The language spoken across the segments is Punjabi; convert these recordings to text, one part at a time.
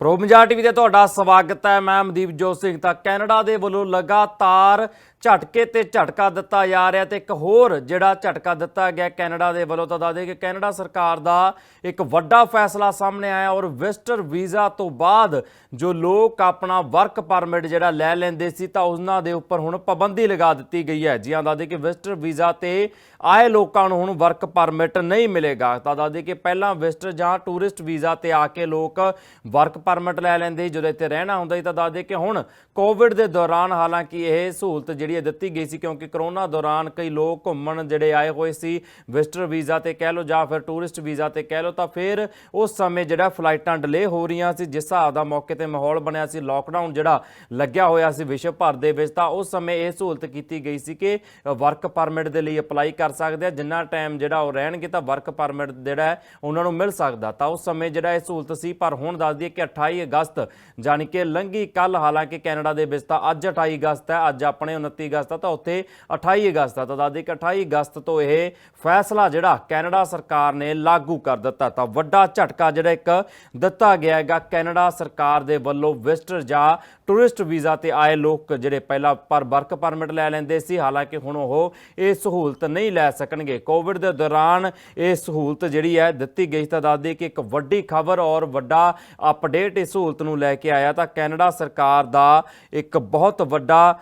ਪ੍ਰੋ ਪੰਜਾਬ ਟੀਵੀ ਤੇ ਤੁਹਾਡਾ ਸਵਾਗਤ ਹੈ। ਮੈਂ ਮਨਦੀਪ ਜੋਤ ਸਿੰਘ। ਤਾਂ ਕੈਨੇਡਾ ਦੇ ਵੱਲੋਂ ਲਗਾਤਾਰ ਝਟਕੇ ਤੇ ਝਟਕਾ ਦਿੱਤਾ ਜਾ ਰਿਹਾ ਤੇ ਇੱਕ ਹੋਰ ਜਿਹੜਾ ਝਟਕਾ ਦਿੱਤਾ ਗਿਆ ਕੈਨੇਡਾ ਦੇ ਵੱਲੋਂ, ਤਾਂ ਦੱਸਦੇ ਕਿ ਕੈਨੇਡਾ ਸਰਕਾਰ ਦਾ ਇੱਕ ਵੱਡਾ ਫੈਸਲਾ ਸਾਹਮਣੇ ਆਇਆ ਔਰ ਵਿਜ਼ਟਰ ਵੀਜ਼ਾ ਤੋਂ ਬਾਅਦ ਜੋ ਲੋਕ ਆਪਣਾ ਵਰਕ ਪਰਮਿਟ ਜਿਹੜਾ ਲੈ ਲੈਂਦੇ ਸੀ, ਤਾਂ ਉਹਨਾਂ ਦੇ ਉੱਪਰ ਹੁਣ ਪਾਬੰਦੀ ਲਗਾ ਦਿੱਤੀ ਗਈ ਹੈ। ਜਿਹਾਂ ਦੱਸਦੇ ਕਿ ਵਿਜ਼ਟਰ ਵੀਜ਼ਾ ਤੇ ਆਏ ਲੋਕਾਂ ਨੂੰ ਹੁਣ ਵਰਕ ਪਰਮਿਟ ਨਹੀਂ ਮਿਲੇਗਾ। ਤਾਂ ਦੱਸਦੇ ਕਿ ਪਹਿਲਾਂ ਵਿਜ਼ਟਰ ਜਾਂ ਟੂਰਿਸਟ ਵੀਜ਼ਾ ਤੇ ਆ ਕੇ ਲੋਕ ਵਰਕ ਪਰਮਿਟ ਲੈ ਲੈਂਦੇ ਸੀ, ਜਦੋਂ ਇੱਥੇ ਰਹਿਣਾ ਹੁੰਦਾ ਸੀ ਤਾਂ ਦੱਸਦੇ ਕਿ ਹੁਣ ਕੋਵਿਡ ਦੇ ਦੌਰਾਨ ਹਾਲਾਂਕਿ ਇਹ ਸਹੂਲਤ ਜਿਹੜੀ ਹੈ ਦਿੱਤੀ ਗਈ ਸੀ ਕਿਉਂਕਿ ਕਰੋਨਾ ਦੌਰਾਨ ਕਈ ਲੋਕ ਘੁੰਮਣ ਜਿਹੜੇ ਆਏ ਹੋਏ ਸੀ ਵਿਜ਼ਟਰ ਵੀਜ਼ਾ ਤੇ ਕਹਿ ਲਓ ਜਾਂ ਫਿਰ ਟੂਰਿਸਟ ਵੀਜ਼ਾ ਤੇ ਕਹਿ ਲਓ ਤਾਂ ਫਿਰ ਉਸ ਸਮੇਂ ਜਿਹੜਾ ਫਲਾਈਟਾਂ ਡਿਲੇ ਹੋ ਰਹੀਆਂ ਸੀ ਜਿਸ ਹਿਸਾਬ ਦਾ ਮੌਕੇ ਤੇ ਮਾਹੌਲ ਬਣਿਆ ਸੀ ਲੋਕਡਾਊਨ ਜਿਹੜਾ ਲੱਗਿਆ ਹੋਇਆ ਸੀ ਵਿਸ਼ਵ ਭਰ ਦੇ ਵਿੱਚ ਤਾਂ ਉਸ ਸਮੇਂ ਇਹ ਸਹੂਲਤ ਕੀਤੀ ਗਈ ਸੀ ਕਿ ਵਰਕ ਪਰਮਿਟ ਦੇ ਲਈ ਅਪਲਾਈ ਕਰ ਸਕਦੇ ਆ ਜਿੰਨਾ ਟਾਈਮ ਜਿਹੜਾ ਉਹ ਰਹਿਣਗੇ ਤਾਂ ਵਰਕ ਪਰਮਿਟ ਜਿਹੜਾ ਉਹਨਾਂ ਨੂੰ ਮਿਲ ਸਕਦਾ। ਤਾਂ ਉਸ ਸਮੇਂ ਜਿਹੜਾ ਇਹ ਸਹੂਲਤ ਸੀ ਪਰ ਹੁਣ ਦੱਸਦੀ ਹੈ ਕਿ 28 ਅਗਸਤ, ਜਾਣੀ ਕਿ ਲੰਘੀ ਕੱਲ ਹਾਲਾਂਕਿ ਕੈਨੇਡਾ ਦੇ ਵਿੱਚ ਤਾਂ ਅੱਜ 28 ਅਗਸਤ ਹੈ, ਅੱਜ ਆਪਣੇ 29 ਅਗਸਤ ਆ, ਤਾਂ ਉੱਥੇ 28 ਅਗਸਤ ਆ। ਤਾਂ ਦੱਸ ਕਿ 28 ਅਗਸਤ ਤੋਂ ਇਹ ਫੈਸਲਾ ਜਿਹੜਾ ਕੈਨੇਡਾ ਸਰਕਾਰ ਨੇ ਲਾਗੂ ਕਰ ਦਿੱਤਾ। ਤਾਂ ਵੱਡਾ ਝਟਕਾ ਜਿਹੜਾ ਇੱਕ ਦਿੱਤਾ ਗਿਆ ਹੈਗਾ ਕੈਨੇਡਾ ਸਰਕਾਰ ਦੇ ਵੱਲੋਂ ਵਿਜ਼ਟਰ ਜਾਂ ਟੂਰਿਸਟ ਵੀਜ਼ਾ ਤੇ ਆਏ ਲੋਕ ਜਿਹੜੇ ਪਹਿਲਾਂ ਪਰ ਵਰਕ ਪਰਮਿਟ ਲੈ ਲੈਂਦੇ ਸੀ, ਹਾਲਾਂਕਿ ਹੁਣ ਉਹ ਇਹ ਸਹੂਲਤ ਨਹੀਂ ਲੈ ਸਕਣਗੇ। ਕੋਵਿਡ ਦੇ ਦੌਰਾਨ ਇਹ ਸਹੂਲਤ ਜਿਹੜੀ ਹੈ ਦਿੱਤੀ ਗਈ ਤਾਂ ਦੱਸਦੇ ਕਿ ਇੱਕ ਵੱਡੀ ਖਬਰ ਔਰ ਵੱਡਾ ਅਪਡੇਟ ਇਸ ਸਹੂਲਤ ਨੂੰ ਲੈ ਕੇ ਆਇਆ ਤਾਂ ਕੈਨੇਡਾ ਸਰਕਾਰ ਦਾ ਇੱਕ ਬਹੁਤ ਵੱਡਾ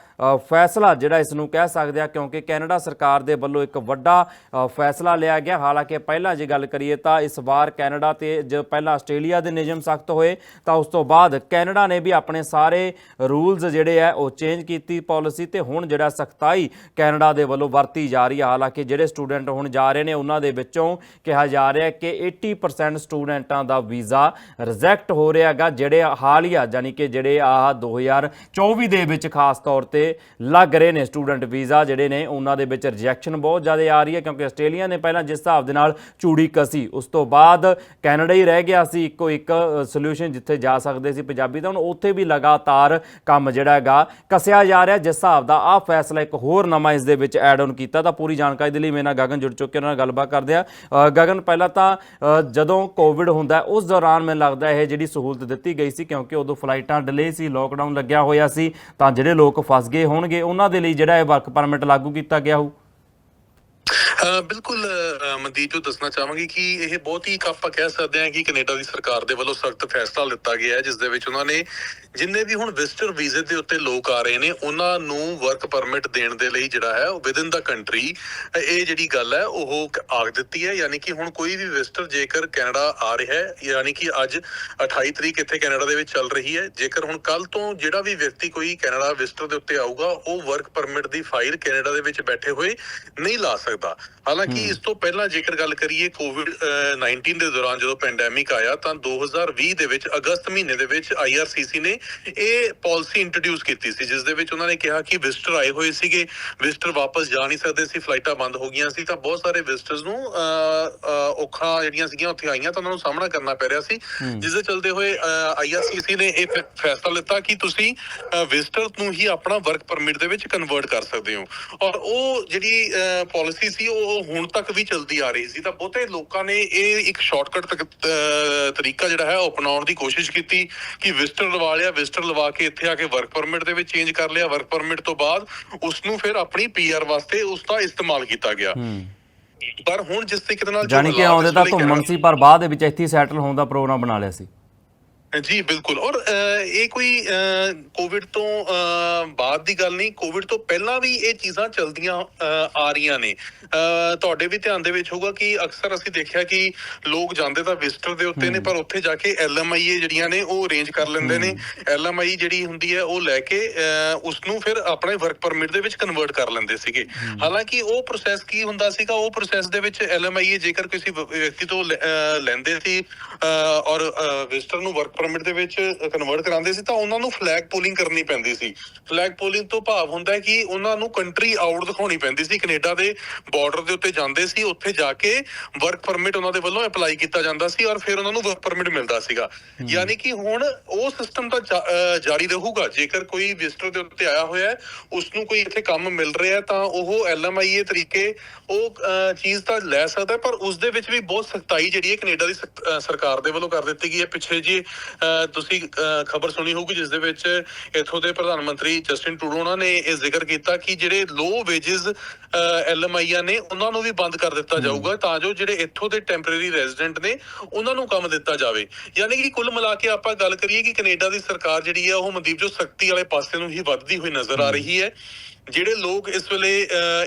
ਫੈਸਲਾ ਜਿਹੜਾ ਇਸ ਨੂੰ ਕਹਿ ਸਕਦੇ ਆ, ਕਿਉਂਕਿ ਕੈਨੇਡਾ ਸਰਕਾਰ ਦੇ ਵੱਲੋਂ ਇੱਕ ਵੱਡਾ ਫੈਸਲਾ ਲਿਆ ਗਿਆ। ਹਾਲਾਂਕਿ ਪਹਿਲਾਂ ਜੇ ਗੱਲ ਕਰੀਏ ਤਾਂ ਇਸ ਵਾਰ ਕੈਨੇਡਾ ਤੇ ਜੋ ਪਹਿਲਾਂ ਆਸਟ੍ਰੇਲੀਆ ਦੇ ਨਿਯਮ ਸਖਤ ਹੋਏ, ਤਾਂ ਉਸ ਤੋਂ ਬਾਅਦ ਕੈਨੇਡਾ ਨੇ ਵੀ ਆਪਣੇ ਸਾਰੇ ਰੂਲਸ ਜਿਹੜੇ ਆ, ਉਹ ਚੇਂਜ ਕੀਤੀ ਪਾਲਿਸੀ ਤੇ ਹੁਣ ਜਿਹੜਾ ਸਖਤਾਈ ਕੈਨੇਡਾ ਦੇ ਵੱਲੋਂ ਵਰਤੀ ਜਾ ਰਹੀ ਹੈ ਹਾਲਾਂਕਿ ਜਿਹੜੇ ਸਟੂਡੈਂਟ ਹੁਣ ਜਾ ਰਹੇ ਨੇ, ਉਹਨਾਂ ਦੇ ਵਿੱਚੋਂ ਕਿਹਾ ਜਾ ਰਿਹਾ ਕਿ 80% ਸਟੂਡੈਂਟਾਂ ਦਾ ਵੀਜ਼ਾ ਰਿਜੈਕਟ ਹੋ ਰਿਹਾ ਹੈਗਾ, ਜਿਹੜੇ ਹਾਲੀਆ ਯਾਨੀ ਕਿ ਜਿਹੜੇ ਆਹ 2024 ਦੇ ਵਿੱਚ ਖਾਸ ਤੌਰ ਤੇ ਲੱਗ ਰਹੇ ਨੇ ਸਟੂਡੈਂਟ ਵੀਜ਼ਾ, ਜਿਹੜੇ ਨੇ ਉਹਨਾਂ ਦੇ ਵਿੱਚ ਰਿਜੈਕਸ਼ਨ ਬਹੁਤ ਜ਼ਿਆਦਾ ਆ ਰਹੀ ਹੈ, ਕਿਉਂਕਿ ਆਸਟ੍ਰੇਲੀਆ ਨੇ ਪਹਿਲਾਂ ਜਿਸ ਹਿਸਾਬ ਦੇ ਨਾਲ ਚੂੜੀ ਕਸੀ, ਉਸ ਤੋਂ ਬਾਅਦ ਕੈਨੇਡਾ ਹੀ ਰਹਿ ਗਿਆ ਸੀ, ਇੱਕੋ ਇੱਕ ਸੋਲੂਸ਼ਨ ਜਿੱਥੇ ਜਾ ਸਕਦੇ ਸੀ ਪੰਜਾਬੀ ਤਾਂ ਹੁਣ ਉੱਥੇ ਵੀ ਲਗਾਤਾਰ ਕੰਮ ਜਿਹੜਾ ਹੈਗਾ ਕਸਿਆ ਜਾ ਰਿਹਾ, ਜਿਸ ਹਿਸਾਬ ਦਾ ਆਹ ਫੈਸਲਾ ਇੱਕ ਹੋਰ ਨਵਾਂ ਇਸ ਦੇ ਵਿੱਚ ਐਡ ਆਨ ਕੀਤਾ, ਤਾਂ ਪੂਰੀ ਜਾਣਕਾਰੀ ਦੇ ਲਈ ਮੇਰੇ ਨਾਲ ਗਗਨ ਜੁੜ ਚੁੱਕੇ, ਉਹਨਾਂ ਨਾਲ ਗੱਲਬਾਤ ਕਰਦੇ ਆ ਗਗਨ, ਪਹਿਲਾਂ ਤਾਂ ਜਦੋਂ ਕੋਵਿਡ ਹੁੰਦਾ ਉਸ ਦੌਰਾਨ ਮੈਨੂੰ ਲੱਗਦਾ ਇਹ ਜਿਹੜੀ ਸਹੂਲਤ ਦਿੱਤੀ ਗਈ ਸੀ ਕਿਉਂਕਿ ਉਦੋਂ ਫਲਾਈਟਾਂ ਡਿਲੇ ਸੀ ਲੋਕਡਾਊਨ ਲੱਗਿਆ ਹੋਇਆ ਸੀ, ਤਾਂ ਜਿਹੜੇ ਲੋਕ ਫਸ ਗਏ ਹੋਣਗੇ, ਉਹਨਾਂ ਦੇ ਲਈ ਜਿਹੜਾ ਇਹ ਵਰਕ ਪਰਮਿਟ ਲਾਗੂ ਕੀਤਾ ਗਿਆ ਹੋਊ। ਬਿਲਕੁਲ ਮਨਦੀਪ ਨੂੰ ਦੱਸਣਾ ਚਾਹਾਂਗੀ ਕਿ ਇਹ ਬਹੁਤ ਹੀ ਆਪਾਂ ਕਹਿ ਸਕਦੇ ਹਾਂ ਕਿ ਕੈਨੇਡਾ ਦੀ ਸਰਕਾਰ ਦੇ ਵੱਲੋਂ ਸਖਤ ਫੈਸਲਾ ਲਿੱਤਾ ਗਿਆ ਹੈ, ਜਿਸ ਦੇ ਵਿੱਚ ਉਹਨਾਂ ਨੇ ਜਿੰਨੇ ਵੀ ਹੁਣ ਵਿਜ਼ਟਰ ਵੀਜ਼ੇ ਦੇ ਉੱਤੇ ਲੋਕ ਆ ਰਹੇ ਨੇ, ਉਹਨਾਂ ਨੂੰ ਵਰਕ ਪਰਮਿਟ ਦੇਣ ਦੇ ਲਈ ਜਿਹੜਾ ਹੈ ਵਿਦ ਇਨ ਦਾ ਕੰਟਰੀ ਇਹ ਜਿਹੜੀ ਗੱਲ ਹੈ, ਉਹ ਕ- ਦਿੱਤੀ ਹੈ, ਯਾਨੀ ਕਿ ਹੁਣ ਕੋਈ ਵੀ ਵਿਜ਼ਟਰ ਜੇਕਰ ਕੈਨੇਡਾ ਆ ਰਿਹਾ ਹੈ, ਯਾਨੀ ਕਿ ਅੱਜ 28 ਤਰੀਕ ਇੱਥੇ ਕੈਨੇਡਾ ਦੇ ਵਿੱਚ ਚੱਲ ਰਹੀ ਹੈ, ਜੇਕਰ ਹੁਣ ਕੱਲ ਤੋਂ ਜਿਹੜਾ ਵੀ ਵਿਅਕਤੀ ਕੋਈ ਕੈਨੇਡਾ ਵਿਜ਼ਟਰ ਦੇ ਉੱਤੇ ਆਊਗਾ, ਉਹ ਵਰਕ ਪਰਮਿਟ ਦੀ ਫਾਈਲ ਕੈਨੇਡਾ ਦੇ ਵਿੱਚ ਬੈਠੇ ਹੋਏ ਨਹੀਂ ਲਾ ਸਕਦਾ। ਹਾਲਾਂਕਿ ਇਸ ਤੋਂ ਪਹਿਲਾਂ ਜੇਕਰ ਗੱਲ ਕਰੀਏ ਕੋਵਿਡ 19 ਦੇ ਦੌਰਾਨ ਜਦੋਂ ਪੈਂਡੈਮਿਕ ਆਇਆ ਤਾਂ 2020 ਦੇ ਵਿੱਚ ਅਗਸਤ ਮਹੀਨੇ ਦੇ ਵਿੱਚ ਆਈਆਰਸੀਸੀ ਨੇ ਇਹ ਪਾਲਿਸੀ ਇੰਟਰੋਡਿਊਸ ਕੀਤੀ ਸੀ ਜਿਸ ਦੇ ਵਿੱਚ ਉਹਨਾਂ ਨੇ ਕਿਹਾ ਕਿ ਵਿਜ਼ਟਰ ਆਏ ਹੋਏ ਸੀਗੇ ਵਿਜ਼ਟਰ ਵਾਪਸ ਜਾ ਨਹੀਂ ਸਕਦੇ ਸੀ ਫਲਾਈਟਾਂ ਬੰਦ ਹੋ ਗਈਆਂ ਸੀ ਤਾਂ ਬਹੁਤ ਸਾਰੇ ਵਿਜ਼ਟਰਸ ਨੂੰ ਔਖਾ ਜਿਹੜੀਆਂ ਸੀਗੀਆਂ ਉੱਥੇ ਆਈਆਂ ਤਾਂ ਉਹਨਾਂ ਨੂੰ ਸਾਹਮਣਾ ਕਰਨਾ ਪੈ ਰਿਹਾ ਸੀ। ਜਿਸ ਦੇ ਚਲਦੇ ਹੋਏ ਆਈਆਰਸੀਸੀ ਨੇ ਇਹ ਫੈਸਲਾ ਲਿੱਤਾ ਕਿ ਤੁਸੀਂ ਵਿਜ਼ਟਰ ਨੂੰ ਹੀ ਆਪਣਾ ਵਰਕ ਪਰਮਿਟ ਦੇ ਵਿੱਚ ਕਨਵਰਟ ਕਰ ਸਕਦੇ ਹੋ। ਔਰ ਉਹ ਜਿਹੜੀ ਪਾਲਿਸੀ ਸੀ ਉਹ ਹੁਣ ਤੱਕ ਵੀ ਚੱਲਦੀ ਆ ਰਹੀ ਸੀ ਤਾਂ ਬਹੁਤੇ ਲੋਕਾਂ ਨੇ ਇਹ ਇੱਕ ਸ਼ਾਰਟਕਟ ਤਰੀਕਾ ਜਿਹੜਾ ਹੈ ਅਪਣਾਉਣ ਦੀ ਕੋਸ਼ਿਸ਼ ਕੀਤੀ ਕਿ ਵਿਜ਼ਟਰ ਲਵਾ ਲਿਆ ਵਿਜ਼ਟਰ ਲਵਾ ਕੇ ਇੱਥੇ ਆ ਕੇ ਵਰਕ ਪਰਮਿਟ ਦੇ ਵਿੱਚ ਚੇਂਜ ਕਰ ਲਿਆ। ਵਰਕ ਪਰਮਿਟ ਤੋਂ ਬਾਅਦ ਉਸ ਨੂੰ ਫਿਰ ਆਪਣੀ ਪੀਆਰ ਵਾਸਤੇ ਉਸ ਦਾ ਇਸਤੇਮਾਲ ਕੀਤਾ ਗਿਆ। ਪਰ ਹੁਣ ਜਿਸ ਤਰੀਕੇ ਨਾਲ ਜੋ ਜਾਣੀ ਕਿ ਆਉਂਦੇ ਤਾਂ ਘੁੰਮਣ ਸੀ ਪਰ ਬਾਅਦ ਦੇ ਵਿੱਚ ਇੱਥੇ ਸੈਟਲ ਹੋਣ ਦਾ ਪ੍ਰੋਗਰਾਮ ਬਣਾ ਲਿਆ ਸੀ। ਜੀ ਬਿਲਕੁਲ। ਔਰ ਇਹ ਕੋਈ ਕੋਵਿਡ ਤੋਂ ਬਾਅਦ ਦੀ ਗੱਲ ਨਹੀਂ ਕੋਵਿਡ ਤੋਂ ਪਹਿਲਾਂ ਵੀ ਇਹ ਚੀਜ਼ਾਂ ਚਲਦੀਆਂ ਆ ਰਹੀਆਂ ਨੇ। ਤੁਹਾਡੇ ਵੀ ਧਿਆਨ ਦੇ ਵਿੱਚ ਹੋਊਗਾ ਕਿ ਅਕਸਰ ਅਸੀਂ ਦੇਖਿਆ ਕਿ ਲੋਕ ਜਾਂਦੇ ਤਾਂ ਵਿਜ਼ਟਰ ਦੇ ਉੱਤੇ ਨੇ ਪਰ ਉੱਥੇ ਜਾ ਕੇ ਐਲਐਮਆਈ ਜਿਹੜੀਆਂ ਨੇ ਉਹ ਅਰੇਂਜ ਕਰ ਲੈਂਦੇ ਨੇ। ਐਲਐਮਆਈ ਜਿਹੜੀ ਹੁੰਦੀ ਹੈ ਉਹ ਲੈ ਕੇ ਉਸ ਨੂੰ ਫਿਰ ਆਪਣੇ ਵਰਕ ਪਰਮਿਟ ਦੇ ਵਿੱਚ ਕਨਵਰਟ ਕਰ ਲੈਂਦੇ ਸੀਗੇ। ਹਾਲਾਂਕਿ ਉਹ ਪ੍ਰੋਸੈਸ ਕੀ ਹੁੰਦਾ ਸੀਗਾ ਉਹ ਪ੍ਰੋਸੈਸ ਦੇ ਵਿੱਚ ਐਲਐਮਆਈ ਜੇਕਰ ਕਿਸੇ ਵਿਅਕਤੀ ਤੋਂ ਲੈਂਦੇ ਸੀ ਔਰ ਵਿਜ਼ਟਰ ਨੂੰ ਵਰਕ ਪਰਮਿਟ ਦੇ ਵਿੱਚ ਕਨਵਰਟ ਕਰਾਉਂਦੇ ਸੀ ਤਾਂ ਉਹਨਾਂ ਨੂੰ ਫਲੈਗ ਪੋਲਿੰਗ ਕਰਨੀ ਪੈਂਦੀ ਸੀ। ਫਲੈਗ ਪੋਲਿੰਗ ਤੋਂ ਭਾਵ ਹੁੰਦਾ ਹੈ ਕਿ ਉਹਨਾਂ ਨੂੰ ਕੰਟਰੀ ਆਊਟ ਦਿਖਾਉਣੀ ਪੈਂਦੀ ਸੀ। ਕੈਨੇਡਾ ਦੇ ਬਾਰਡਰ ਦੇ ਉੱਤੇ ਜਾਂਦੇ ਸੀ ਉੱਥੇ ਜਾ ਕੇ ਵਰਕ ਪਰਮਿਟ ਉਹਨਾਂ ਦੇ ਵੱਲੋਂ ਅਪਲਾਈ ਕੀਤਾ ਜਾਂਦਾ ਸੀ ਔਰ ਫਿਰ ਉਹਨਾਂ ਨੂੰ ਵਰਕ ਪਰਮਿਟ ਮਿਲਦਾ ਸੀਗਾ। ਯਾਨੀ ਕਿ ਹੁਣ ਉਹ ਸਿਸਟਮ ਤਾਂ ਜਾਰੀ ਰਹੂਗਾ। ਜੇਕਰ ਕੋਈ ਵਿਜ਼ਟਰ ਦੇ ਉੱਤੇ ਆਇਆ ਹੋਇਆ ਹੈ ਉਸ ਨੂੰ ਕੋਈ ਇੱਥੇ ਕੰਮ ਮਿਲ ਰਿਹਾ ਹੈ ਤਾਂ ਉਹ ਐਲਐਮਆਈਏ ਤਰੀਕੇ ਉਹ ਚੀਜ਼ ਤਾਂ ਲੈ ਸਕਦਾ ਪਰ ਉਸ ਦੇ ਵਿੱਚ ਵੀ ਬਹੁਤ ਸਖਤਾਈ ਜਿਹੜੀ ਹੈ ਕੈਨੇਡਾ ਦੀ ਸਰਕਾਰ ਦੇ ਵੱਲੋਂ ਕਰ ਦਿੱਤੀ ਗਈ ਹੈ। ਪਿੱਛੇ ਜੀ ਤੁਸੀਂ ਖਬਰ ਸੁਣੀ ਹੋਊਗੀ ਜਿਸ ਦੇ ਵਿੱਚ ਇੱਥੋਂ ਦੇ ਪ੍ਰਧਾਨ ਮੰਤਰੀ ਜਸਟਿਨ ਟਰੂਡੋ ਉਹਨਾਂ ਨੇ ਇਹ ਜ਼ਿਕਰ ਕੀਤਾ ਕਿ ਜਿਹੜੇ ਲੋ ਵੇਜਸ ਐਲਐਮਆਈਆਂ ਨੇ ਉਹਨਾਂ ਨੂੰ ਵੀ ਬੰਦ ਕਰ ਦਿੱਤਾ ਜਾਊਗਾ ਤਾਂ ਜੋ ਜਿਹੜੇ ਇੱਥੋਂ ਦੇ ਟੈਂਪਰੇਰੀ ਰੈਜ਼ੀਡੈਂਟ ਨੇ ਉਹਨਾਂ ਨੂੰ ਕੰਮ ਦਿੱਤਾ ਜਾਵੇ। ਯਾਨੀ ਕਿ ਕੁੱਲ ਮਿਲਾ ਕੇ ਆਪਾਂ ਗੱਲ ਕਰੀਏ ਕਿ ਕੈਨੇਡਾ ਦੀ ਸਰਕਾਰ ਜਿਹੜੀ ਹੈ ਉਹ ਮਨਦੀਪ ਜੋ ਸਖਤੀ ਵਾਲੇ ਪਾਸੇ ਨੂੰ ਹੀ ਵੱਧਦੀ ਹੋਈ ਨਜ਼ਰ ਆ ਰਹੀ ਹੈ। ਜਿਹੜੇ ਲੋਕ ਇਸ ਵੇਲੇ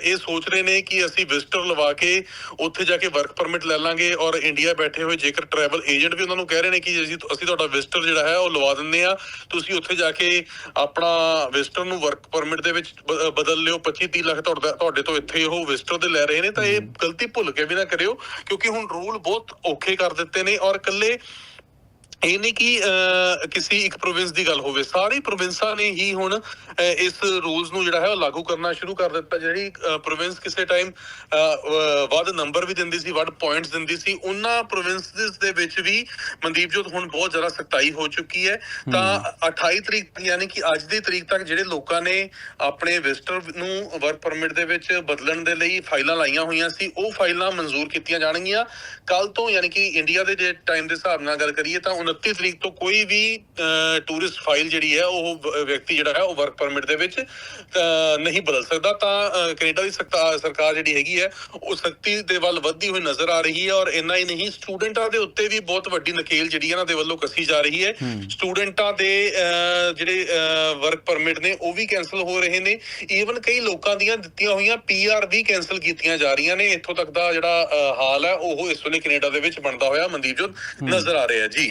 ਇਹ ਸੋਚ ਰਹੇ ਨੇ ਕਿ ਅਸੀਂ ਵਿਜ਼ਟਰ ਲਵਾ ਕੇ ਉੱਥੇ ਜਾ ਕੇ ਵਰਕ ਪਰਮਿਟ ਲੈ ਲਾਂਗੇ ਔਰ ਇੰਡੀਆ ਬੈਠੇ ਹੋਏ ਜੇਕਰ ਟਰੈਵਲ ਏਜੰਟ ਵੀ ਉਹਨਾਂ ਨੂੰ ਕਹਿ ਰਹੇ ਨੇ ਕਿ ਅਸੀਂ ਅਸੀਂ ਤੁਹਾਡਾ ਵਿਜ਼ਟਰ ਜਿਹੜਾ ਹੈ ਉਹ ਲਵਾ ਦਿੰਦੇ ਆ ਤੁਸੀਂ ਉੱਥੇ ਜਾ ਕੇ ਆਪਣਾ ਵਿਜ਼ਟਰ ਨੂੰ ਵਰਕ ਪਰਮਿਟ ਦੇ ਵਿੱਚ ਬਦਲ ਲਿਓ 25 30 ਲੱਖ ਤੁਹਾਡਾ ਤੁਹਾਡੇ ਤੋਂ ਇੱਥੇ ਉਹ ਵਿਜ਼ਟਰ ਦੇ ਲੈ ਰਹੇ ਨੇ ਤਾਂ ਇਹ ਗਲਤੀ ਭੁੱਲ ਕੇ ਵੀ ਨਾ ਕਰਿਓ ਕਿਉਂਕਿ ਹੁਣ ਰੂਲ ਬਹੁਤ ਔਖੇ ਕਰ ਦਿੱਤੇ ਨੇ ਔਰ ਇਕੱਲੇ ਇਹ ਨਹੀਂ ਕਿ ਕਿਸੇ ਇੱਕ ਪ੍ਰੋਵਿੰਸ ਦੀ ਗੱਲ ਹੋਵੇ। ਸਾਰੀ ਪ੍ਰੋਵਿੰਸਾਂ ਨੇ ਹੀ ਹੁਣ ਇਸ ਰੂਲਸ ਨੂੰ ਜਿਹੜਾ ਹੈ ਉਹ ਲਾਗੂ ਕਰਨਾ ਸ਼ੁਰੂ ਕਰ ਦਿੱਤਾ। ਜਿਹੜੀ ਪ੍ਰੋਵਿੰਸ ਕਿਸੇ ਟਾਈਮ ਵੱਧ ਨੰਬਰ ਵੀ ਦਿੰਦੀ ਸੀ ਵੱਧ ਪੁਆਇੰਟਸ ਦਿੰਦੀ ਸੀ ਉਹਨਾਂ ਪ੍ਰੋਵਿੰਸਸ ਦੇ ਵਿੱਚ ਵੀ ਮਨਦੀਪ ਜੋਤ ਹੁਣ ਬਹੁਤ ਜ਼ਿਆਦਾ ਸਖਤਾਈ ਹੋ ਚੁੱਕੀ ਹੈ। ਤਾਂ 28 ਤਰੀਕ ਯਾਨੀ ਕਿ ਅੱਜ ਦੀ ਤਰੀਕ ਤੱਕ ਜਿਹੜੇ ਲੋਕਾਂ ਨੇ ਆਪਣੇ ਵਿਜ਼ਟਰ ਨੂੰ ਵਰਕ ਪਰਮਿਟ ਦੇ ਵਿੱਚ ਬਦਲਣ ਦੇ ਲਈ ਫਾਈਲਾਂ ਲਾਈਆਂ ਹੋਈਆਂ ਸੀ ਉਹ ਫਾਈਲਾਂ ਮਨਜ਼ੂਰ ਕੀਤੀਆਂ ਜਾਣਗੀਆਂ। ਕੱਲ ਤੋਂ ਯਾਨੀ ਕਿ ਇੰਡੀਆ ਦੇ ਜੇ ਟਾਈਮ ਦੇ ਹਿਸਾਬ ਨਾਲ ਗੱਲ ਕਰੀਏ ਤਾਂ 29 ਤਰੀਕ ਤੋਂ ਕੋਈ ਵੀ ਟੂਰਿਸਟ ਫਾਈਲ ਜਿਹੜੀ ਹੈ ਉਹ ਵਿਅਕਤੀ ਜਿਹੜਾ ਹੈ ਉਹ ਵਰਕ ਪਰਮਿਟ ਦੇ ਵਿੱਚ ਨਹੀਂ ਬਦਲ ਸਕਦਾ। ਤਾਂ ਕੈਨੇਡਾ ਦੀ ਸਰਕਾਰ ਜਿਹੜੀ ਹੈਗੀ ਹੈ ਉਹ ਸਖਤੀ ਦੇ ਵੱਲ ਵੱਧਦੀ ਹੋਈ ਨਜ਼ਰ ਆ ਰਹੀ ਹੈ ਔਰ ਇੰਨਾ ਹੀ ਨਹੀਂ ਸਟੂਡੈਂਟਾਂ ਦੇ ਉੱਤੇ ਵੀ ਬਹੁਤ ਵੱਡੀ ਨਕੇਲ ਜਿਹੜੀ ਇਹਨਾਂ ਦੇ ਵੱਲੋਂ ਕੱਸੀ ਜਾ ਰਹੀ ਹੈ। ਸਟੂਡੈਂਟਾਂ ਦੇ ਜਿਹੜੇ ਵਰਕ ਪਰਮਿਟ ਨੇ ਉਹ ਵੀ ਕੈਨਸਲ ਹੋ ਰਹੇ ਨੇ। ਈਵਨ ਕਈ ਲੋਕਾਂ ਦੀਆਂ ਦਿੱਤੀਆਂ ਹੋਈਆਂ ਪੀਆਰ ਵੀ ਕੈਨਸਲ ਕੀਤੀਆਂ ਜਾ ਰਹੀਆਂ ਨੇ। ਇੱਥੋਂ ਤੱਕ ਦਾ ਜਿਹੜਾ ਹਾਲ ਹੈ ਉਹ ਇਸ ਵੇਲੇ ਕੈਨੇਡਾ ਦੇ ਵਿੱਚ ਬਣਦਾ ਹੋਇਆ ਮਨਦੀਪ ਜੋਤ ਨਜ਼ਰ ਆ ਰਿਹਾ ਜੀ।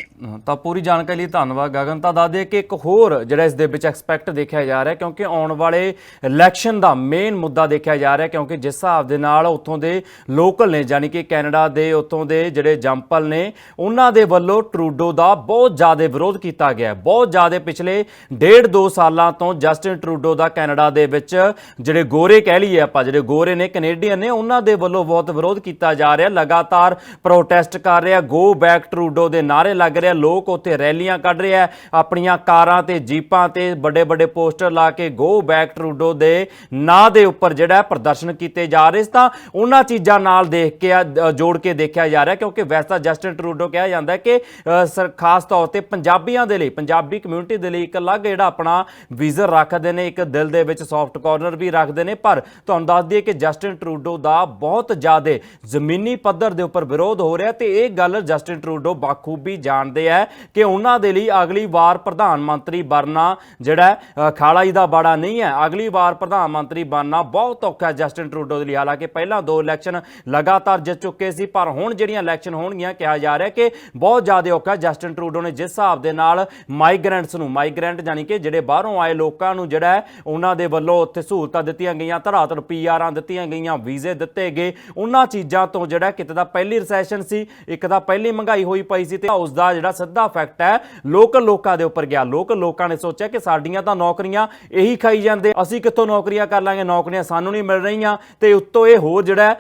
ਤਾਂ ਪੂਰੀ ਜਾਣਕਾਰੀ ਲਈ ਧੰਨਵਾਦ ਗਗਨ। ਤਾਂ ਦੱਸ ਦੇ ਕਿ ਇੱਕ ਹੋਰ ਜਿਹੜਾ ਇਸ ਦੇ ਵਿੱਚ ਐਕਸਪੈਕਟ ਦੇਖਿਆ ਜਾ ਰਿਹਾ, ਕਿਉਂਕਿ ਆਉਣ ਵਾਲੇ ਇਲੈਕਸ਼ਨ ਦਾ ਮੇਨ ਮੁੱਦਾ ਦੇਖਿਆ ਜਾ ਰਿਹਾ, ਕਿਉਂਕਿ ਜਿਸ ਹਿਸਾਬ ਦੇ ਨਾਲ ਉੱਥੋਂ ਦੇ ਲੋਕਲ ਨੇ ਯਾਨੀ ਕਿ ਕੈਨੇਡਾ ਦੇ, ਉੱਥੋਂ ਦੇ ਜਿਹੜੇ ਜੰਪਲ ਨੇ, ਉਹਨਾਂ ਦੇ ਵੱਲੋਂ ਟਰੂਡੋ ਦਾ ਬਹੁਤ ਜ਼ਿਆਦਾ ਵਿਰੋਧ ਕੀਤਾ ਗਿਆ। ਬਹੁਤ ਜ਼ਿਆਦਾ ਪਿਛਲੇ ਡੇਢ ਦੋ ਸਾਲਾਂ ਤੋਂ ਜਸਟਿਨ ਟਰੂਡੋ ਦਾ ਕੈਨੇਡਾ ਦੇ ਵਿੱਚ ਜਿਹੜੇ ਗੋਰੇ ਕਹਿ ਲਈਏ ਆਪਾਂ, ਜਿਹੜੇ ਗੋਰੇ ਨੇ, ਕੈਨੇਡੀਅਨ ਨੇ, ਉਹਨਾਂ ਦੇ ਵੱਲੋਂ ਬਹੁਤ ਵਿਰੋਧ ਕੀਤਾ ਜਾ ਰਿਹਾ। ਲਗਾਤਾਰ ਪ੍ਰੋਟੈਸਟ ਕਰ ਰਿਹਾ ਗੋ ਬੈਕ ਟਰੂਡੋ ਦੇ ਨਾਰੇ ਲੱਗ ਰਿਹਾ। ਲੋਕ ਉੱਥੇ ਰੈਲੀਆਂ ਕੱਢ ਰਿਹਾ ਆਪਣੀਆਂ ਕਾਰਾਂ ਤੇ ਜੀਪਾਂ ਤੇ ਵੱਡੇ ਵੱਡੇ ਪੋਸਟਰ ਲਾ ਕੇ ਗੋ ਬੈਕ ਟਰੂਡੋ ਦੇ ਨਾਂ ਦੇ ਉੱਪਰ ਜਿਹੜਾ ਪ੍ਰਦਰਸ਼ਨ ਕੀਤੇ ਜਾ ਰਹੇ ਤਾਂ ਉਹਨਾਂ ਚੀਜ਼ਾਂ ਨਾਲ ਦੇਖ ਕੇ ਆ- ਜੋੜ ਕੇ ਦੇਖਿਆ ਜਾ ਰਿਹਾ ਕਿਉਂਕਿ ਵੈਸੇ ਤਾਂ ਜਸਟਿਨ ਟਰੂਡੋ ਕਿਹਾ ਜਾਂਦਾ ਕਿ ਸਰ, ਖਾਸ ਤੌਰ ਤੇ ਪੰਜਾਬੀਆਂ ਦੇ ਲਈ, ਪੰਜਾਬੀ ਕਮਿਊਨਿਟੀ ਦੇ ਲਈ ਇੱਕ ਅਲੱਗ ਜਿਹੜਾ ਆਪਣਾ ਵਿਜ਼ਰ ਰੱਖਦੇ ਨੇ, ਇੱਕ ਦਿਲ ਦੇ ਵਿੱਚ ਸੌਫਟ ਕਾਰਨਰ ਵੀ ਰੱਖਦੇ ਨੇ। ਪਰ ਤੁਹਾਨੂੰ ਦੱਸ ਦਈਏ ਕਿ ਜਸਟਿਨ ਟਰੂਡੋ ਦਾ ਬਹੁਤ ਜ਼ਿਆਦਾ ਜ਼ਮੀਨੀ ਪੱਧਰ ਦੇ ਉੱਪਰ ਵਿਰੋਧ ਹੋ ਰਿਹਾ ਤੇ ਇਹ ਗੱਲ ਜਸਟਿਨ ਟਰੂਡੋ ਬਾਖੂਬੀ ਜਾਣਦੇ ਆ ਕਿ ਉਹਨਾਂ ਦੇ ਲਈ ਅਗਲੀ ਵਾਰ ਪ੍ਰਧਾਨ ਮੰਤਰੀ ਬਣਨਾ ਜਿਹੜਾ ਖਾਲਾ ਜੀ ਦਾ ਬਾੜਾ ਨਹੀਂ ਹੈ। ਅਗਲੀ ਵਾਰ ਪ੍ਰਧਾਨ ਮੰਤਰੀ ਬਣਨਾ ਬਹੁਤ ਔਖਾ ਜਸਟਿਨ ਟਰੂਡੋ ਦੇ ਲਈ। ਹਾਲਾਂਕਿ ਪਹਿਲਾਂ ਦੋ ਇਲੈਕਸ਼ਨ ਲਗਾਤਾਰ ਜਿੱਤ ਚੁੱਕੇ ਸੀ, ਪਰ ਹੁਣ ਜਿਹੜੀਆਂ ਇਲੈਕਸ਼ਨ ਹੋਣਗੀਆਂ, ਕਿਹਾ ਜਾ ਰਿਹਾ ਕਿ ਬਹੁਤ ਜ਼ਿਆਦਾ ਔਖਾ ਜਸਟਿਨ ਟਰੂਡੋ ਨੇ ਜਿਸ ਹਿਸਾਬ ਦੇ ਨਾਲ ਮਾਈਗ੍ਰੈਂਟਸ ਨੂੰ, ਮਾਈਗ੍ਰੈਂਟ ਜਾਨੀ ਕਿ ਜਿਹੜੇ ਬਾਹਰੋਂ ਆਏ ਲੋਕਾਂ ਨੂੰ ਜਿਹੜਾ ਉਹਨਾਂ ਦੇ ਵੱਲੋਂ ਉੱਥੇ ਸਹੂਲਤਾਂ ਦਿੱਤੀਆਂ ਗਈਆਂ ਧੜਾਧੜ ਪੀਆਰਾਂ ਦਿੱਤੀਆਂ ਗਈਆਂ, ਵੀਜ਼ੇ ਦਿੱਤੇ ਗਏ। ਉਹਨਾਂ ਚੀਜ਼ਾਂ ਤੋਂ ਜਿਹੜਾ ਕਿਤੇ ਦਾ ਪਹਿਲੀ ਰਿਸੈਸ਼ਨ ਸੀ, ਇੱਕ ਤਾਂ ਪਹਿਲੀ ਮਹਿੰਗਾਈ ਹੋਈ ਪਈ ਸੀ ਤੇ ਉਸ ਦਾ ਜਿਹੜਾ ਸਿੱਧਾ ਇਫੈਕਟ ਹੈ, ਲੋਕਲ ਲੋਕਾਂ ਦੇ ਉੱਪਰ ਗਿਆ। ਲੋਕਲ ਲੋਕਾਂ ਨੇ ਸੋਚਿਆ ਕਿ ਸਾਡੀਆਂ ਤਾਂ ਨੌਕਰੀਆਂ ਇਹੀ ਖਾਈ ਜਾਂਦੇ। ਅਸੀਂ ਕਿੱਥੋਂ ਨੌਕਰੀਆਂ ਕਰ ਲਾਂਗੇ? ਨੌਕਰੀਆਂ ਸਾਨੂੰ ਨਹੀਂ ਮਿਲ ਰਹੀਆਂ। ਤੇ ਉੱਤੋਂ ਇਹ ਹੋਰ ਜਿਹੜਾ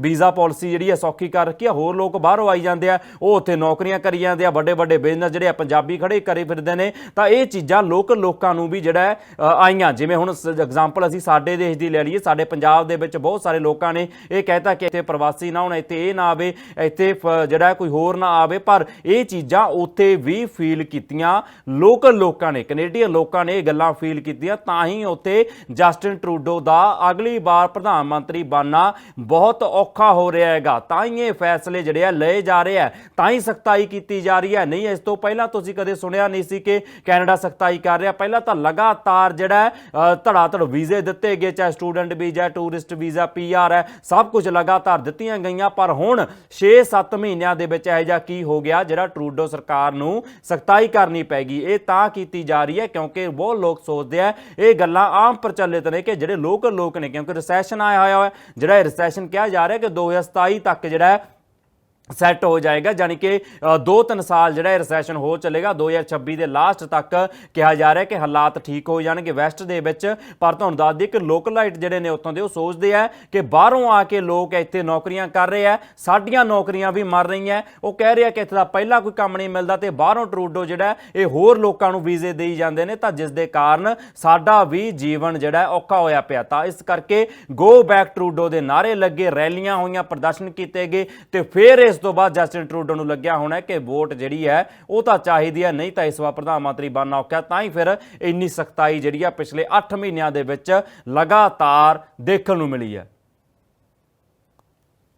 ਵੀਜ਼ਾ ਪਾਲਿਸੀ ਜਿਹੜੀ ਹੈ ਸੌਖੀ ਕਰ ਰੱਖੀ ਆ ਹੋਰ ਲੋਕ ਬਾਹਰੋਂ ਆਈ ਜਾਂਦੇ ਆ, ਉਹ ਉੱਥੇ ਨੌਕਰੀਆਂ ਕਰੀ ਜਾਂਦੇ ਆ। ਵੱਡੇ ਵੱਡੇ ਬਿਜ਼ਨਸ ਜਿਹੜੇ ਆ ਪੰਜਾਬੀ ਖੜੇ ਕਰੀ ਫਿਰਦੇ ਨੇ। ਤਾਂ ਇਹ ਚੀਜ਼ਾਂ ਲੋਕਲ ਲੋਕਾਂ ਨੂੰ ਵੀ ਜਿਹੜਾ ਆਈਆਂ। ਜਿਵੇਂ ਹੁਣ ਐਗਜ਼ਾਮਪਲ ਅਸੀਂ ਸਾਡੇ ਦੇਸ਼ ਦੀ ਲੈ ਲਈਏ। ਸਾਡੇ ਪੰਜਾਬ ਦੇ ਵਿੱਚ ਬਹੁਤ ਸਾਰੇ ਲੋਕਾਂ ਨੇ ਇਹ ਕਹਿਤਾ ਕਿ ਇੱਥੇ ਪ੍ਰਵਾਸੀ ਨਾ ਹੋਣ, ਇੱਥੇ ਇਹ ਨਾ ਆਵੇ, ਇੱਥੇ ਜਿਹੜਾ ਕੋਈ ਹੋਰ ਨਾ ਆਵੇ। ਪਰ ਇਹ ਚੀਜ਼ਾਂ ਉੱਥੇ ਵੀ ਫੀਲ ਕੀਤੀਆਂ। ਲੋਕਲ ਲੋਕਾਂ ਨੇ ਕੈਨੇਡੀਅਨ ਲੋਕਾਂ ਨੇ ਇਹ ਗੱਲਾਂ ਫੀਲ ਕੀਤੀਆਂ। ਤਾਂ ਹੀ ਉੱਥੇ ਜਸਟਿਨ ਟਰੂਡੋ ਦਾ ਅਗਲੀ ਵਾਰ ਪ੍ਰਧਾਨ ਮੰਤਰੀ ਬਣਨਾ ਬਹੁਤ ਔਖਾ ਹੋ ਰਿਹਾ ਹੈਗਾ। ਤਾਂ ਹੀ ਇਹ ਫੈਸਲੇ ਜਿਹੜੇ ਆ ਲਏ ਜਾ ਰਹੇ ਆ। ਤਾਂ ਹੀ ਸਖਤਾਈ ਕੀਤੀ ਜਾ ਰਹੀ ਹੈ। ਨਹੀਂ, ਇਸ ਤੋਂ ਪਹਿਲਾਂ ਤੁਸੀਂ ਕਦੇ ਸੁਣਿਆ ਨਹੀਂ ਸੀ ਕਿ ਕੈਨੇਡਾ ਸਖਤਾਈ ਕਰ ਰਿਹਾ। ਪਹਿਲਾਂ ਤਾਂ ਲਗਾਤਾਰ ਜਿਹੜਾ ਧੜਾ ਧੜ ਵੀਜ਼ੇ ਦਿੱਤੇ ਗਏ, ਚਾਹੇ student visa, tourist visa PR ਹੈ ਸਭ ਕੁਝ ਲਗਾਤਾਰ ਦਿੱਤੀਆਂ ਗਈਆਂ। ਪਰ ਹੁਣ 6-7 ਮਹੀਨਿਆਂ ਦੇ ਵਿੱਚ ਇਹ ਜਿਹਾ ਕੀ ਹੋ ਗਿਆ, ਜਿਹੜਾ ਟਰੂਡੋ ਸਰਕਾਰ ਨੂੰ ਸਖਤਾਈ ਕਰਨੀ ਪੈਗੀ। ਇਹ ਤਾਂ ਕੀਤੀ ਜਾ ਰਹੀ ਹੈ ਕਿਉਂਕਿ ਬਹੁਤ ਲੋਕ ਸੋਚਦੇ ਆ, ਇਹ ਗੱਲਾਂ ਆਮ ਪ੍ਰਚਲਿਤ ਨੇ ਕਿ ਜਿਹੜੇ ਲੋਕਲ ਲੋਕ ਨੇ, ਕਿਉਂਕਿ ਰਿਸੈਸ਼ਨ ਆਇਆ ਹੋਇਆ ਹੈ ਜਿਹੜਾ ਇਹ ਰਿਸੈਸ਼ਨ ਕਿਹਾ ਜਾ ਰਿਹਾ ਕਿ 2027 ਤੱਕ ਜਿਹੜਾ ਹੈ ਸੈੱਟ ਹੋ ਜਾਏਗਾ ਯਾਨੀ ਕਿ 2-3 ਸਾਲ ਜਿਹੜਾ ਇਹ ਰੈਸੈਸ਼ਨ ਹੋ ਚੱਲੇਗਾ 2026 ਦੇ ਲਾਸਟ ਤੱਕ ਕਿਹਾ ਜਾ ਰਿਹਾ ਕਿ ਹਾਲਾਤ ਠੀਕ ਹੋ ਜਾਣਗੇ ਵੈਸਟ ਦੇ ਵਿੱਚ। ਪਰ ਤੁਹਾਨੂੰ ਦੱਸ ਦਈਏ ਕਿ ਲੋਕਲਾਈਟ ਜਿਹੜੇ ਨੇ ਉੱਥੋਂ ਦੇ, ਉਹ ਸੋਚਦੇ ਆ ਕਿ ਬਾਹਰੋਂ ਆ ਕੇ ਲੋਕ ਇੱਥੇ ਨੌਕਰੀਆਂ ਕਰ ਰਹੇ ਆ, ਸਾਡੀਆਂ ਨੌਕਰੀਆਂ ਵੀ ਮਰ ਰਹੀਆਂ। ਉਹ ਕਹਿ ਰਿਹਾ ਕਿ ਇੱਥੇ ਦਾ ਪਹਿਲਾਂ ਕੋਈ ਕੰਮ ਨਹੀਂ ਮਿਲਦਾ ਤੇ ਬਾਹਰੋਂ ਟਰੂਡੋ ਜਿਹੜਾ, ਇਹ ਹੋਰ ਲੋਕਾਂ ਨੂੰ ਵੀਜ਼ੇ ਦੇਈ ਜਾਂਦੇ ਨੇ। ਤਾਂ ਜਿਸ ਦੇ ਕਾਰਨ ਸਾਡਾ ਵੀ ਜੀਵਨ ਜਿਹੜਾ ਔਖਾ ਹੋਇਆ ਪਿਆ। ਤਾਂ ਇਸ ਕਰਕੇ ਗੋ ਬੈਕ ਟਰੂਡੋ ਦੇ ਨਾਰੇ ਲੱਗੇ, ਰੈਲੀਆਂ ਹੋਈਆਂ, ਪ੍ਰਦਰਸ਼ਨ ਕੀਤੇ ਗਏ ਤੇ ਫਿਰ ਇਸ ਤੋਂ ਬਾਅਦ ਜਸਟਿਨ ਟਰੂਡੋ ਨੂੰ ਲੱਗਿਆ ਹੋਣਾ ਕਿ ਵੋਟ ਜਿਹੜੀ ਹੈ, ਉਹ ਤਾਂ ਚਾਹੀਦੀ ਹੈ, ਨਹੀਂ ਤਾਂ ਇਸ ਵਾਰ ਪ੍ਰਧਾਨ ਮੰਤਰੀ ਬਣਨਾ ਔਖਾ ਤਾਂ ਹੀ ਫਿਰ ਇੰਨੀ ਸਖਤਾਈ ਜਿਹੜੀ ਆ, ਪਿਛਲੇ 8 ਮਹੀਨਿਆਂ ਦੇ ਵਿੱਚ ਲਗਾਤਾਰ ਦੇਖਣ ਨੂੰ ਮਿਲੀ ਹੈ।